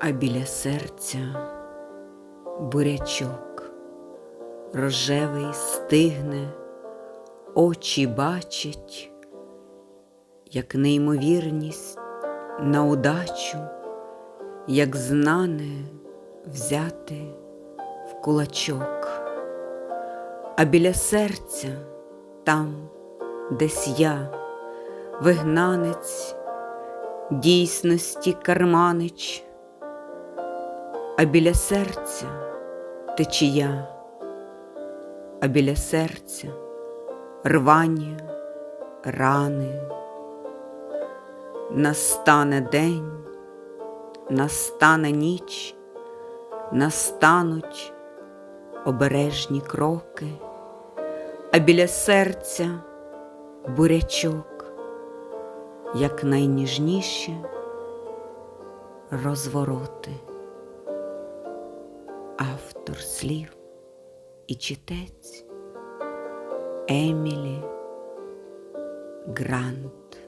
а біля серця бурячок. Рожевий стигне, очі бачать, як неймовірність на удачу, як знане взяти в кулачок, а біля серця там, десь я, вигнанець, дійсності карманич, а біля серця течія, а біля серця рвання, рани. Настане день, настане ніч, настануть обережні кроки, а біля серця бурячок, як найніжніші розвороти. Автор слів і читець Емілі Грант.